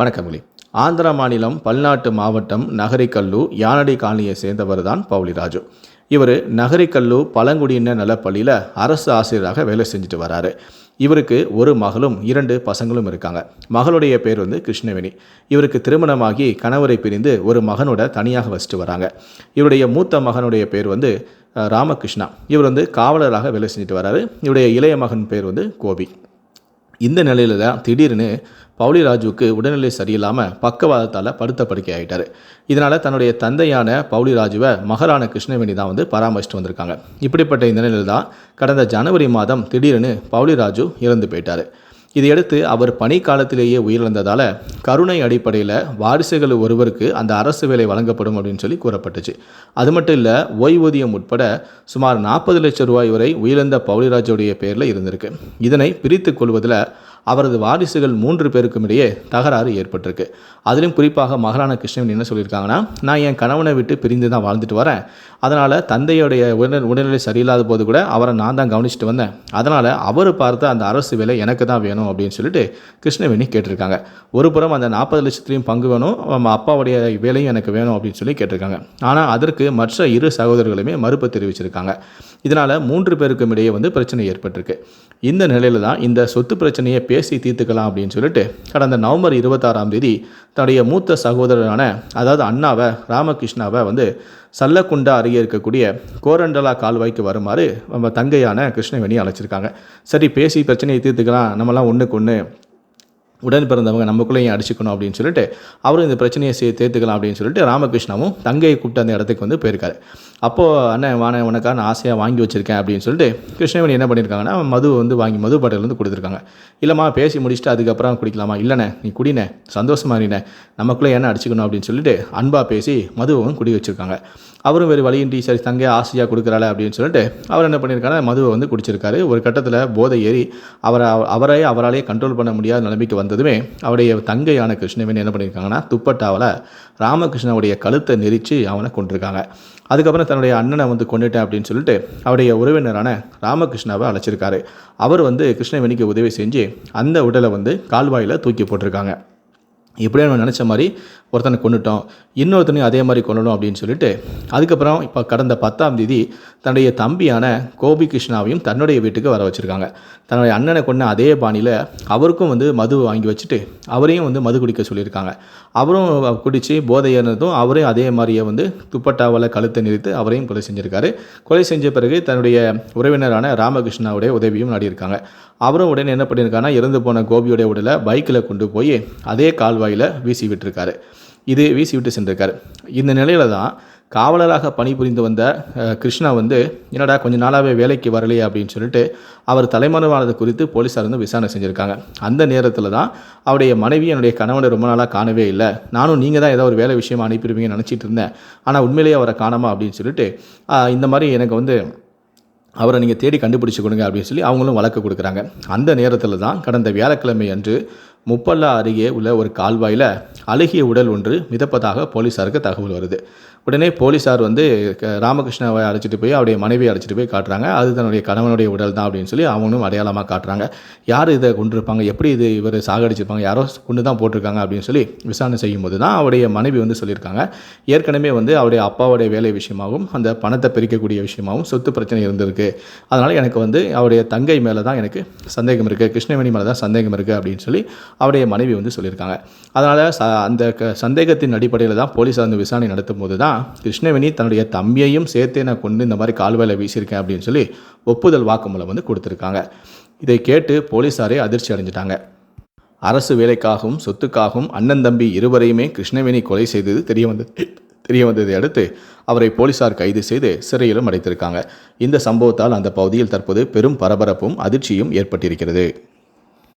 வணக்கங்களே ஆந்திர மாநிலம் பல்நாட்டு மாவட்டம் நகரிக்கல்லு யானடி காலனியை சேர்ந்தவர் தான் பவுலிராஜு இவர் நகரிக்கல்லு பழங்குடியினர் நலப்பள்ளியில் அரசு ஆசிரியராக வேலை செஞ்சுட்டு வராரு. இவருக்கு ஒரு மகளும் இரண்டு பசங்களும் இருக்காங்க. மகளுடைய பேர் வந்து கிருஷ்ணவேணி. இவருக்கு திருமணமாகி கணவரை பிரிந்து ஒரு மகனோட தனியாக வசிட்டு வராங்க. இவருடைய மூத்த மகனுடைய பேர் வந்து ராமகிருஷ்ணா. இவர் வந்து காவலராக வேலை செஞ்சுட்டு வராரு. இவருடைய இளைய மகன் பேர் வந்து கோபி. இந்த நிலையில் தான் திடீர்னு பவுலிராஜுவுக்கு உடல்நிலை சரியில்லாமல் பக்கவாதத்தால் படுத்த படுக்கை ஆகிட்டார் இதனால் தன்னுடைய தந்தையான பவுலிராஜுவை மகளான கிருஷ்ணவேணி தான் வந்து பராமரிச்சுட்டு வந்திருக்காங்க. இப்படிப்பட்ட இந்த நிலையில் தான் கடந்த ஜனவரி மாதம் திடீர்னு பவுலிராஜு இறந்து போயிட்டார். இதையடுத்து அவர் பணி காலத்திலேயே உயிரிழந்ததால் கருணை அடிப்படையில் வாரிசுகள் ஒருவருக்கு அந்த அரசு வேலை வழங்கப்படும் அப்படின்னு சொல்லி கூறப்பட்டுச்சு. அது மட்டும் இல்லை ஓய்வூதியம் உட்பட சுமார் நாற்பது லட்சம் ரூபாய் வரை உயிரிழந்த பவுலிராஜுடைய பேரில் இருந்திருக்கு. இதனை பிரித்து கொள்வதில் அவரது வாரிசுகள் மூன்று பேருக்கும் இடையே தகராறு ஏற்பட்டிருக்கு. அதிலும் குறிப்பாக மகளான கிருஷ்ணன் என்ன சொல்லியிருக்காங்கன்னா நான் என் கணவனை விட்டு பிரிந்து தான் வாழ்ந்துட்டு வரேன். அதனால் தந்தையுடைய உடல் உடல்நிலை சரியில்லாத போது கூட அவரை நான் தான் கவனிச்சுட்டு வந்தேன். அதனால் அவர் பார்த்த அந்த அரசு வேலை எனக்கு தான் வேணும் அப்படின்னு சொல்லிட்டு கிருஷ்ணவேணி கேட்டிருக்காங்க. ஒரு புறம் அந்த நாற்பது லட்சத்துலையும் பங்கு வேணும் நம்ம அப்பாவுடைய வேலையும் எனக்கு வேணும் அப்படின்னு சொல்லி கேட்டிருக்காங்க. ஆனால் அதற்கு மற்ற இரு சகோதரர்களுமே மறுப்பு தெரிவிச்சிருக்காங்க. இதனால் மூன்று பேருக்கும் இடையே வந்து பிரச்சனை ஏற்பட்டிருக்கு. இந்த நிலையில் தான் இந்த சொத்து பிரச்சனையை பேசி தீர்த்துக்கலாம் அப்படின்னு சொல்லிட்டு கடந்த நவம்பர் இருபத்தாறாம் தேதி தன்னுடைய மூத்த சகோதரரான அதாவது அண்ணாவை ராமகிருஷ்ணாவை வந்து சல்லக்குண்டா அருகே இருக்கக்கூடிய கோரண்டலா கால்வாய்க்கு வருமாறு நம்ம தங்கையான கிருஷ்ணவேணி அழைச்சிருக்காங்க. சரி பேசி பிரச்சனையை தீர்த்துக்கலாம். நம்மலாம் ஒன்றுக்கு ஒன்று உடன் பிறந்தவங்க நமக்குள்ளேயும் அடிச்சுக்கணும் அப்படின்னு சொல்லிட்டு அவரும் இந்த பிரச்சனையை சே தேர்த்துக்கலாம் அப்படின்னு சொல்லிட்டு ராமகிருஷ்ணாவும் தங்கையை கூப்பிட்டு அந்த இடத்துக்கு வந்து போயிருக்காரு. அப்போது அண்ணன் வாண உனக்காக நான் ஆசையாக வாங்கி வச்சுருக்கேன் அப்படின்னு சொல்லிட்டு கிருஷ்ணவேணி என்ன பண்ணியிருக்காங்கன்னா மது வந்து வாங்கி மது பாட்டில் வந்து கொடுத்துருக்காங்க. இல்லைம்மா பேசி முடிச்சுட்டு அதுக்கப்புறம் குடிக்கலாமா? இல்லைண்ணே நீ குடினே சந்தோஷமா இருண்ணே நமக்குள்ளே என்ன அடிச்சுக்கணும்? அப்படின்னு சொல்லிட்டு அன்பாக பேசி மதுவும் குடி வச்சுருக்காங்க. அவரும் வேறு வழியின்றி சரி தங்க ஆசையாக கொடுக்குறாள் அப்படின்னு சொல்லிட்டு அவர் என்ன பண்ணியிருக்காருன்னா மதுவை வந்து குடிச்சிருக்காரு. ஒரு கட்டத்தில் போதை ஏறி அவரை அவரே அவராலே கண்ட்ரோல் பண்ண முடியாத நிலைமைக்கு வந்ததுமே அவருடைய தங்கையான கிருஷ்ணவேணி என்ன பண்ணியிருக்காங்கன்னா துப்பட்டாவில் ராமகிருஷ்ணனுடைய கழுத்தை நெரிச்சு அவனை கொண்டிருக்காங்க அதுக்கப்புறம் தன்னுடைய அண்ணனை வந்து கொண்டுட்டேன் அப்படின்னு சொல்லிட்டு அவருடைய உறவினரான ராமகிருஷ்ணாவை அழைச்சிருக்காரு. அவர் வந்து கிருஷ்ணவேணிக்கு உதவி செஞ்சு அந்த உடலை வந்து கால்வாயில் தூக்கி போட்டிருக்காங்க. இப்படியே நம்ம நினச்ச மாதிரி ஒருத்தனை கொண்டுட்டோம் இன்னொருத்தனையும் அதே மாதிரி கொல்லணும் அப்படின்னு சொல்லிட்டு அதுக்கப்புறம் இப்போ கடந்த பத்தாம் தேதி தன்னுடைய தம்பியான கோபி கிருஷ்ணாவையும் தன்னுடைய வீட்டுக்கு வர வச்சுருக்காங்க. தன்னுடைய அண்ணனை கொண்ட அதே பாணியில் அவருக்கும் வந்து மது வாங்கி வச்சுட்டு அவரையும் வந்து மது குடிக்க சொல்லியிருக்காங்க. அவரும் குடித்து போதை ஏறினதும் அவரையும் அதே மாதிரியே வந்து துப்பட்டாவால் கழுத்தை நிறுத்து அவரையும் கொலை செஞ்சுருக்காரு. கொலை செஞ்ச பிறகு தன்னுடைய உறவினரான ராமகிருஷ்ணாவுடைய உதவியும் நாடியிருக்காங்க. அவரும் உடனே என்ன பண்ணியிருக்காருன்னா இறந்து போன கோபியோடைய உடலை பைக்கில் கொண்டு போய் அதே கால்வாயில் வீசி விட்டுருக்காரு. இது வீசி விட்டு சென்றிருக்காரு. இந்த நிலையில தான் காவலராக பணிபுரிந்து வந்த கிருஷ்ணா வந்து என்னடா கொஞ்ச நாளாகவே வேலைக்கு வரலையே அப்படின்னு சொல்லிட்டு அவர் தலைமறைவானது குறித்து போலீஸார் வந்து விசாரணை செஞ்சுருக்காங்க. அந்த நேரத்தில் தான் அவருடைய மனைவி என்னுடைய கணவனை ரொம்ப நாளாக காணவே இல்லை. நானும் நீங்கள் தான் ஏதோ ஒரு வேலை விஷயமா அனுப்பிடுவீங்கன்னு நினச்சிட்டு இருந்தேன். ஆனால் உண்மையிலேயே அவரை காணாமா? அப்படின்னு சொல்லிட்டு இந்த மாதிரி எனக்கு வந்து அவரை நீங்கள் தேடி கண்டுபிடிச்சு கொடுங்க அப்படின்னு சொல்லி அவங்களும் வழக்கு கொடுக்குறாங்க. அந்த நேரத்தில் தான் கடந்த வியாழக்கிழமை அன்று முப்பல்லா அருகே உள்ள ஒரு கால்வாயில் அழுகிய உடல் ஒன்று மிதப்பதாக போலீஸாருக்கு தகவல் வருது. உடனே போலீஸார் வந்து க- ராமகிருஷ்ணாவை அழைச்சிட்டு போய் அவருடைய மனைவியை அழைச்சிட்டு போய் காட்டுறாங்க. அது தன்னுடைய கணவனுடைய உடல் தான் அப்படின்னு சொல்லி அவனும் அடையாளமாக காட்டுறாங்க. யார் இதை கொண்டிருப்பாங்க? எப்படி இது இவர் சாகடிச்சிருப்பாங்க? யாரோ கொண்டு தான் போட்டிருக்காங்க அப்படின்னு சொல்லி விசாரணை செய்யும்போது தான் அவருடைய மனைவி வந்து சொல்லியிருக்காங்க. ஏற்கனவே வந்து அவருடைய அப்பாவுடைய வேலை விஷயமாகவும் அந்த பணத்தை பிரிக்கக்கூடிய விஷயமாகவும் சொத்து பிரச்சனை இருந்திருக்கு. அதனால் எனக்கு வந்து அவருடைய தங்கை மேலே தான் எனக்கு சந்தேகம் இருக்குது கிருஷ்ணவேணி மேலே தான் சந்தேகம் இருக்குது அப்படின்னு சொல்லி அவருடைய மனைவி வந்து சொல்லியிருக்காங்க. அதனால் அந்த க சந்தேகத்தின் அடிப்படையில் தான் போலீஸ் வந்து விசாரணை நடத்தும் போது தான் கிருஷ்ணவேணி தன்னுடைய தம்பியையும் சேர்த்தே நான் கொண்டு இந்த மாதிரி கால்வாயில் வீசியிருக்கேன் அப்படின்னு சொல்லி ஒப்புதல் வாக்குமூலம் வந்து கொடுத்துருக்காங்க. இதை கேட்டு போலீஸாரே அதிர்ச்சி அடைஞ்சிட்டாங்க. அரசு வேலைக்காகவும் சொத்துக்காகவும் அண்ணன் தம்பி இருவரையுமே கிருஷ்ணவேணி கொலை செய்தது தெரிய வந்தது தெரிய வந்ததை அடுத்து அவரை போலீசார் கைது செய்து சிறையிலும் அடைத்திருக்காங்க. இந்த சம்பவத்தால் அந்த பகுதியில் தற்போது பெரும் பரபரப்பும் அதிர்ச்சியும் ஏற்பட்டிருக்கிறது.